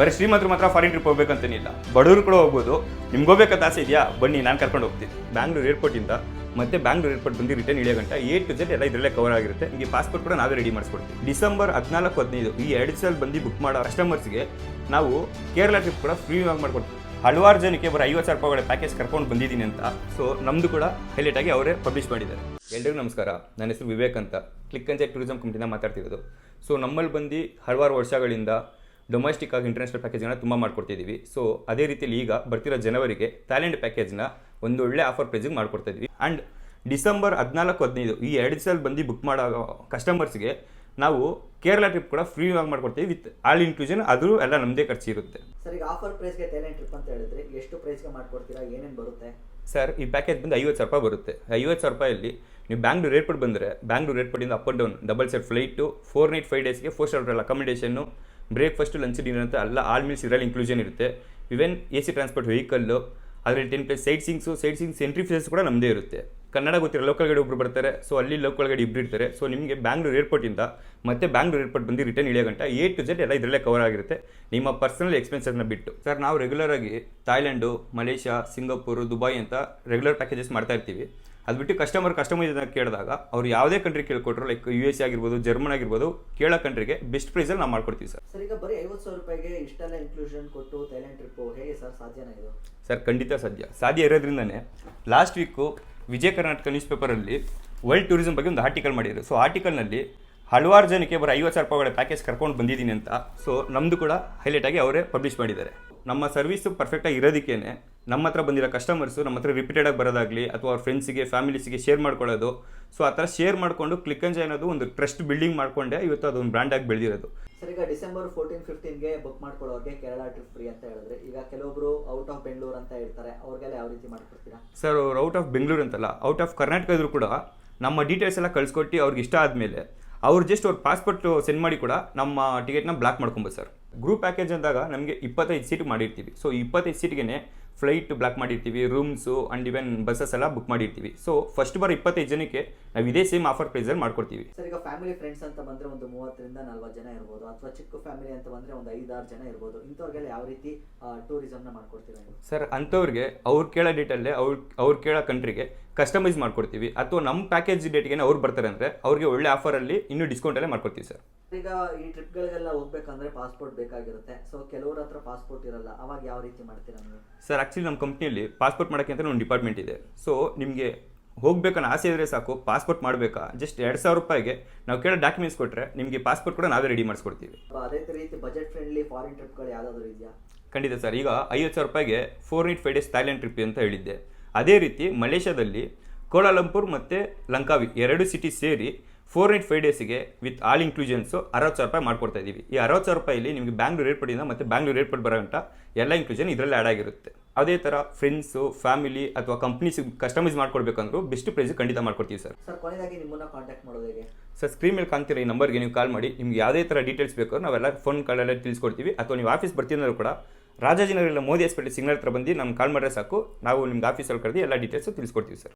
ಬರೀ ಶ್ರೀಮಂತರು ಮಾತ್ರ ಫಾರಿನ್ ಟ್ರಿಪ್ ಹೋಗ್ಬೇಕಂತೇನಿಲ್ಲ ಬಡವರು ಕೂಡ ಹೋಗ್ಬೋದು. ನಿಮ್ಗೆ ಹೋಗ್ಬೇಕಂತ ಆಸೆ ಇದೆಯಾ? ಬನ್ನಿ, ನಾನು ಕರ್ಕೊಂಡು ಹೋಗ್ತೀನಿ. ಬ್ಯಾಂಗ್ಳೂರು ಏರ್ಪೋರ್ಟಿಂದ ಮತ್ತೆ ಬ್ಯಾಂಗ್ಳೂರು ಏರ್ಪೋರ್ಟ್ ಬಂದು ರಿಟರ್ನ್ ಇಳಿಯೋ ಗಂಟೆ ಏಟ್ ಟು ಜೆಡ್ ಎಲ್ಲ ಇದರಲ್ಲೇ ಕವರ್ ಆಗಿರುತ್ತೆ. ನಿಮಗೆ ಪಾಸ್ಪೋರ್ಟ್ ಕೂಡ ನಾವೇ ರೆಡಿ ಮಾಡಿಸ್ಕೊಡ್ತೀವಿ. ಡಿಸೆಂಬರ್ ಹದಿನಾಲ್ಕು, ಹದಿನೈದು ಈ ಎರಡು ಸಲ ಬಂದು ಬುಕ್ ಮಾಡೋ ಕಸ್ಟಮರ್ಸ್ಗೆ ನಾವು ಕೇರಳ ಟ್ರಿಪ್ ಕೂಡ ಫ್ರೀ ಆಗಿ ಮಾಡ್ಕೊಡ್ತೀವಿ. ಹಲವಾರು ಜನಕ್ಕೆ ಬರೋ ಐವತ್ತು ಸಾವಿರ ರೂಪಾಯಿ ಪ್ಯಾಕೇಜ್ ಕರ್ಕೊಂಡು ಬಂದಿದ್ದೀನಿ ಅಂತ. ಸೊ ನಮ್ಮದು ಕೂಡ ಹೈಲೈಟ್ ಆಗಿ ಅವರೇ ಪಬ್ಲಿಷ್ ಮಾಡಿದ್ದಾರೆ. ಎಲ್ರಿಗೂ ನಮಸ್ಕಾರ. ನನ್ನ ಹೆಸರು ವಿವೇಕ್ ಅಂತ. ಕ್ಲಿಕ್ ಅಂಜೆ ಟೂರಿಸಂ ಕಂಪ್ನಿಯಿಂದ ಮಾತಾಡ್ತಿರೋದು. ಸೊ ನಮ್ಮಲ್ಲಿ ಬಂದು ಹಲವಾರು ವರ್ಷಗಳಿಂದ ಡೊಮೆಸ್ಟಿಕ್ ಆಗಿ ಇಂಟರ್ನ್ಯಾಷನಲ್ ಪ್ಯಾಕೇಜ್ನ ತುಂಬ ಮಾಡ್ಕೊಡ್ತಿದ್ದೀವಿ ಸೊ ಅದೇ ರೀತಿಯಲ್ಲಿ ಈಗ ಬರ್ತಿರೋ ಜನವರಿಗೆ ಟ್ಯಾಲೆಂಟ್ ಪ್ಯಾಕೇಜ್ನ ಒಂದು ಒಳ್ಳೆ ಆಫರ್ ಪ್ರೈಸಿಗೆ ಮಾಡ್ಕೊಡ್ತಾ ಇದ್ವಿ ಆ್ಯಂಡ್ ಡಿಸೆಂಬರ್ ಹದಿನಾಲ್ಕು ಹದಿನೈದು ಈ ಎರಡು ಸಲ ಬಂದು ಬುಕ್ ಮಾಡೋ ಕಸ್ಟಮರ್ಸ್ಗೆ ನಾವು ಕೇರಳ ಟ್ರಿಪ್ ಕೂಡ ಫ್ರೀ ಆಗಿ ಮಾಡ್ಕೊಡ್ತೀವಿ ವಿತ್ ಆಲ್ ಇನ್ಕ್ಲೂಷನ್ ಅದು ಎಲ್ಲ ನಮ್ಮದೇ ಖರ್ಚು ಇರುತ್ತೆ. ಸರ್ ಈಗ ಆಫರ್ ಪ್ರೈಸ್ಗೆ ಟ್ಯಾಲೆಂಟ್ ಟ್ರಿಪ್ ಅಂತ ಹೇಳಿದ್ರೆ ಎಷ್ಟು ಪ್ರೈಸ್ಗೆ ಮಾಡ್ಕೊಡ್ತೀರಾ? ಏನೇನು ಬರುತ್ತೆ? ಸರ್ ಈ ಪ್ಯಾಕೇಜ್ ಬಂದು ಐವತ್ತು ಸಾವಿರ ರೂಪಾಯಿ ಬರುತ್ತೆ. ಐವತ್ತು ಸಾವಿರ ರೂಪಾಯಲ್ಲಿ ನೀವು ಬ್ಯಾಂಗ್ಳೂರು ಏರ್ಪೋರ್ಟ್ ಬಂದರೆ Bangalore ಏರ್ಪೋರ್ಟಿಂದ up and down double set flight four night five ಡೇಸ್ಗೆ four star hotel accommodation breakfast lunch dinner ಅಂತ ಎಲ್ಲ ಆಲ್ ಮೀಲ್ಸ್ ಇದರಲ್ಲಿ ಇನ್ಕ್ಲೂಷನ್ ಇರುತ್ತೆ. Even A C transport vehicle ಅದರಲ್ಲಿ ten plus sightseeings sightseeings entry fees ಕೂಡ ನಮ್ಮದೇ ಇರುತ್ತೆ. ಕನ್ನಡ ಗೊತ್ತಿರೋ ಲೋಕಲ್ ಗೈಡ್ ಒಬ್ರು ಬರ್ತಾರೆ ಸೊ ಅಲ್ಲಿ ಲೋಕಲ್ ಗೈಡ್ ಇಬ್ಬರು ಇರ್ತಾರೆ. ಸೊ ನಿಮಗೆ ಬ್ಯಾಂಗ್ಳೂರ್ ಏರ್ಪೋರ್ಟಿಂದ ಮತ್ತೆ ಬ್ಯಾಂಗ್ಳೂರು ಏರ್ಪೋರ್ಟ್ ಬಂದು ರಿಟರ್ನ್ ಇಳಿಯೋ ಗಂಟ ಎ ಟು ಜೆಡ್ ಎಲ್ಲ ಇದರಲ್ಲೇ ಕವರ್ ಆಗಿರುತ್ತೆ. ನಿಮ್ಮ ಪರ್ಸನಲ್ ಎಕ್ಸ್ಪೆನ್ಸಸ್ನ ಬಿಟ್ಟು. ಸರ್ ನಾವು ರೆಗ್ಯುಲರ್ ಆಗಿ ಥಾಯ್ಲೆಂಡು ಮಲೇಷ್ಯಾ ಸಿಂಗಾಪುರ್ ದುಬೈ ಅಂತ ರೆಗ್ಯುಲರ್ ಪ್ಯಾಕೇಜಸ್ ಮಾಡ್ತಾ ಇರ್ತೀವಿ. ಅದು ಬಿಟ್ಟು ಕಸ್ಟಮರ್ ಕಸ್ಟಮೈಸ್ ಕೇಳಿದಾಗ ಅವ್ರು ಯಾವುದೇ ಕಂಟ್ರಿ ಕೇಳ್ಕೊಟ್ರು ಲೈಕ್ ಯು ಎಸ್ ಆಗಿರ್ಬೋದು ಜರ್ಮನ್ ಆಗಿರ್ಬೋದು ಕೇಳೋ ಕಂಟ್ರಿಗೆ ಬೆಸ್ಟ್ ಪ್ರೈಸಲ್ಲಿ ನಾವು ಮಾಡ್ಕೊಡ್ತೀವಿ ಸರ್ ಸರ್ ಈಗ ಬರೀ ಐವತ್ತು ಸಾವಿರ ರೂಪಾಯಿಗೆ ಇಷ್ಟೆಲ್ಲ ಇನ್ಕ್ಲೂಷನ್ ಕೊಟ್ಟು ಥೈಲ್ಯಾಂಡ್ ಟ್ರಿಪ್ಪು ಹೇಗೆ ಸರ್ ಸಾಧ್ಯನಾ ಇದು? ಸರ್ ಖಂಡಿತ ಸಾಧ್ಯ. ಸಾಧ್ಯ ಇರೋದ್ರಿಂದನೇ last week Vijaya Karnataka news ಪೇಪರಲ್ಲಿ ವರ್ಲ್ಡ್ ಟೂರಿಸಂ ಬಗ್ಗೆ ಒಂದು ಆರ್ಟಿಕಲ್ ಮಾಡಿದ್ರು. ಸೊ ಆರ್ಟಿಕಲ್ನಲ್ಲಿ ಹಲವಾರು ಜನಕ್ಕೆ ಬರೋ ಐವತ್ತು ಸಾವಿರ ರೂಪಾಯಿಗಳ ಪ್ಯಾಕೇಜ್ ಕರ್ಕೊಂಡು ಬಂದಿದ್ದೀನಿ ಅಂತ. ಸೊ ನಮ್ಮದು ಕೂಡ ಹೈಲೈಟ್ ಆಗಿ ಅವರೇ ಪಬ್ಲಿಷ್ ಮಾಡಿದ್ದಾರೆ. ನಮ್ಮ ಸರ್ವಿಸು ಪರ್ಫೆಕ್ಟಾಗಿ ಇರೋದಕ್ಕೇನೆ ನಮ್ಮ ಹತ್ರ ಬಂದಿರೋ ಕಸ್ಟಮರ್ಸು ನಮ್ಮ ಹತ್ರ ರಿಪೀಟೆಡಾಗಿ ಬರೋದಾಗಲಿ ಅಥವಾ ಅವ್ರ ಫ್ರೆಂಡ್ಸಿಗೆ ಫ್ಯಾಮಿಲೀಸಿಗೆ ಶೇರ್ ಮಾಡ್ಕೊಳ್ಳೋದು. ಸೊ ಆ ಥರ ಶೇರ್ ಮಾಡಿಕೊಂಡು ಕ್ಲಿಕ್ ಅಂಜ ಅನ್ನೋದು ಒಂದು ಟ್ರಸ್ಟ್ ಬಿಲ್ಡಿಂಗ್ ಮಾಡಿಕೊಂಡೆ. ಇವತ್ತು ಅದೊಂದು ಬ್ರ್ಯಾಂಡಾಗಿ ಬೆಳೆದಿರೋದು. ಸರ್ ಈಗ ಡಿಸೆಂಬರ್ ಫೋರ್ಟೀನ್ ಫಿಫ್ಟೀನ್ಗೆ ಬುಕ್ ಮಾಡ್ಕೊಳ್ಳೋರಿಗೆ ಕೇರಳ ಟ್ರಿಪ್ ಫ್ರೀ ಅಂತ ಹೇಳಿದ್ರೆ ಈಗ ಕೆಲವೊಬ್ರು ಔಟ್ ಆಫ್ ಬೆಂಗಳೂರು ಅಂತ ಇರ್ತಾರೆ ಅವ್ರಿಗೆಲ್ಲ ಯಾವ ರೀತಿ ಮಾಡ್ಕೊಡ್ತೀರಾ? ಸರ್ ಅವ್ರು ಔಟ್ ಆಫ್ ಬೆಂಗಳೂರು ಅಂತಲ್ಲ ಔಟ್ ಆಫ್ ಕರ್ನಾಟಕ ಇದ್ರು ಕೂಡ ನಮ್ಮ ಡೀಟೇಲ್ಸ್ ಎಲ್ಲ ಕಳ್ಸ್ಕೊಟ್ಟು ಅವ್ರಿಗೆ ಇಷ್ಟ ಆದಮೇಲೆ ಅವ್ರು ಜಸ್ಟ್ ಅವ್ರ ಪಾಸ್ಪೋರ್ಟ್ ಸೆಂಡ್ ಮಾಡಿ ಕೂಡ ನಮ್ಮ ಟಿಕೆಟ್ನ ಬ್ಲಾಕ್ ಮಾಡ್ಕೊಬೋದು ಸರ್ ಗ್ರೂಪ್ ಪ್ಯಾಕೇಜ್ ಅಂದಾಗ ನಮಗೆ ಇಪ್ಪತ್ತೈದು ಸೀಟ್ ಮಾಡಿರ್ತೀವಿ. ಸೊ ಇಪ್ಪತ್ತೈದು ಸೀಟ್ಗೆ ಫ್ಲೈಟ್ ಬ್ಲಾಕ್ ಮಾಡಿರ್ತೀವಿ ರೂಮ್ಸು ಆ್ಯಂಡ್ ಇವನ್ ಬಸ್ಸಸ್ ಎಲ್ಲ ಬುಕ್ ಮಾಡಿರ್ತೀವಿ. ಸೊ ಫಸ್ಟ್ ಬಾರ್ ಇಪ್ಪತ್ತೈದು ಜನಕ್ಕೆ ನಾವು ಇದೇ ಸೇಮ್ ಆಫರ್ ಪ್ರೈಸಲ್ಲಿ ಮಾಡ್ಕೊಡ್ತೀವಿ. ಸರ್ ಈಗ ಫ್ಯಾಮಿಲಿ ಫ್ರೆಂಡ್ಸ್ ಅಂತ ಬಂದರೆ ಒಂದು ಮೂವತ್ತರಿಂದ ನಲ್ವತ್ತು ಜನ ಇರ್ಬೋದು ಅಥವಾ ಚಿಕ್ಕ ಫ್ಯಾಮಿಲಿ ಅಂತ ಬಂದರೆ ಒಂದು ಐದಾರು ಜನ ಇರ್ಬೋದು. ಇಂಥವ್ರಿಗೆಲ್ಲ ಯಾವ ರೀತಿ ಟೂರಿಸಮ್ನ ಮಾಡ್ಕೊಡ್ತೀರಾ ನೀವು? ಸರ್ ಅಂಥವ್ರಿಗೆ ಅವ್ರು ಕೇಳೋ ಡೇಟಲ್ಲೇ ಅವ್ರು ಅವ್ರು ಕೇಳೋ ಕಂಟ್ರಿಗೆ ಕಸ್ಟಮೈಸ್ ಮಾಡ್ಕೊಡ್ತೀವಿ. ಅಥವಾ ನಮ್ಮ ಪ್ಯಾಕೇಜ್ ಡೇಟ್ಗೆ ಅವ್ರು ಬರ್ತಾರೆ ಅಂದರೆ ಅವ್ರಿಗೆ ಒಳ್ಳೆ ಆಫರಲ್ಲಿ ಇನ್ನೂ ಡಿಸ್ಕೌಂಟಲ್ಲೇ ಮಾಡ್ಕೊಡ್ತೀವಿ ಸರ್. ಈಗ ಈ ಟ್ರಿಪ್ಗಳಿಗೆಲ್ಲ ಹೋಗ್ಬೇಕಂದ್ರೆ ಪಾಸ್ಪೋರ್ಟ್ ಬೇಕಾಗಿರುತ್ತೆ. ಸೊ ಕೆಲವ್ರ ಹತ್ರ ಪಾಸ್ಪೋರ್ಟ್ ಇರಲ್ಲ. ಅವಾಗ ಯಾವ ರೀತಿ ಮಾಡ್ತೀರಾ ನೀವು? ಸರ್ ಆ್ಯಕ್ಚುಲಿ ನಮ್ಮ ಕಂಪ್ನಿಯಲ್ಲಿ ಪಾಸ್ಪೋರ್ಟ್ ಮಾಡೋಕ್ಕೆ ಅಂತ ಒಂದು ಡಿಪಾರ್ಟ್ಮೆಂಟ್ ಇದೆ. ಸೊ ನಿಮಗೆ ಹೋಗ್ಬೇಕನ್ನೋ ಆಸೆ ಇದ್ರೆ ಸಾಕು. ಪಾಸ್ಪೋರ್ಟ್ ಮಾಡಬೇಕಾ? ಜಸ್ಟ್ ಎರಡು ಸಾವಿರ ರೂಪಾಯಿಗೆ ನಾವು ಕೇಳೋ ಡಾಕ್ಯುಮೆಂಟ್ಸ್ ಕೊಟ್ಟರೆ ನಿಮಗೆ ಪಾಸ್ಪೋರ್ಟ್ ಕೂಡ ನಾವೇ ರೆಡಿ ಮಾಡಿಸ್ಕೊಡ್ತೀವಿ. ಅದೇ ರೀತಿ ಬಜೆಟ್ ಫ್ರೆಂಡ್ಲಿ ಫಾರಿನ್ ಟ್ರಿಪ್ಗಳು ಯಾವ್ದಾದ್ರು ಇದೆಯಾ? ಖಂಡಿತ ಸರ್. ಈಗ ಐವತ್ತು ಸಾವಿರ ರೂಪಾಯಿಗೆ four night five days Thailand trip ಅಂತ ಹೇಳಿದ್ದೆ. ಅದೇ ರೀತಿ ಮಲೇಷ್ಯಾದಲ್ಲಿ ಕೋಲಾಲಂಪುರ್ ಮತ್ತು ಲಂಕಾವಿ ಎರಡು ಸಿಟಿ ಸೇರಿ ಫೋರ್ ನೈಟ್ ಫೈವ್ ಡೇಸಿಗೆ ವಿತ್ ಆಲ್ ಇನ್ಕ್ಲೂಷನ್ಸು ಅರವತ್ತು ಸಾವಿರ ರೂಪಾಯಿ ಮಾಡ್ಕೊಡ್ತಾ ಇದ್ದೀವಿ. ಈ ಅರವತ್ತು ಸಾವಿರ ರೂಪಾಯಿಲಿ ನಿಮಗೆ ಬ್ಯಾಂಗ್ಳೂರು ಏರ್ಪೋರ್ಟಿಂದ ಮತ್ತು ಬ್ಯಾಂಗ್ಳೂರ್ ಏರ್ಪೋರ್ಟ್ ಬರೋಂಥ ಎಲ್ಲ ಇನ್ಕ್ಲೂಷನ್ ಇದರಲ್ಲಿ ಆ್ಯಡ್ ಆಗಿರುತ್ತೆ. ಅದೇ ಥರ ಫ್ರೆಂಡ್ಸು ಫ್ಯಾಮಿಲಿ ಅಥವಾ ಕಂಪ್ನೀಸ್ ಕಸ್ಟಮೈಸ್ ಮಾಡ್ಕೊಡ್ಬೇಕಂದ್ರು ಬೆಸ್ಟ್ ಪ್ರೈಸ್ ಖಂಡಿತ ಮಾಡ್ಕೊಡ್ತೀವಿ ಸರ್ ಸರ್ ಕೊನೆಯದಾಗಿ ನಿಮ್ಮನ್ನ ಕಾಂಟ್ಯಾಕ್ಟ್ ಮಾಡೋದು ಹೇಗೆ? ಸರ್ ಸ್ಕ್ರೀನ್ ಮೇಲೆ ಕಾಣ್ತಿರೋ ಈ ನಂಬರ್ಗೆ ನೀವು ಕಾಲ್ ಮಾಡಿ. ನಿಮ್ಗೆ ಯಾವುದೇ ಥರ ಡೀಟೇಲ್ಸ್ ಬೇಕಾದ್ರೂ ನಾವೆಲ್ಲ ಫೋನ್ ಕಾಲಲ್ಲೇ ತಿಳಿಸ್ಕೊಡ್ತೀವಿ. ಅಥವಾ ನೀವು ಆಫೀಸ್ ಬರ್ತೀನಿ ಕೂಡ ರಾಜಾಜಿನಗರ ಇಲ್ಲ ಮೋದಿ ಹಾಸ್ಪಿಟಲ್ ಸಿಗ್ನಲ್ ಹತ್ರ ಬಂದು ನಮ್ಮ ಕಾಲ್ ಮಾಡಿದ್ರೆ ಸಾಕು. ನಾವು ನಿಮ್ಗೆ ಆಫೀಸಲ್ಲಿ ಕರೆದು ಎಲ್ಲ ಡೀಟೇಲ್ಸು ತಿಳಿಸ್ಕೊಡ್ತೀವಿ ಸರ್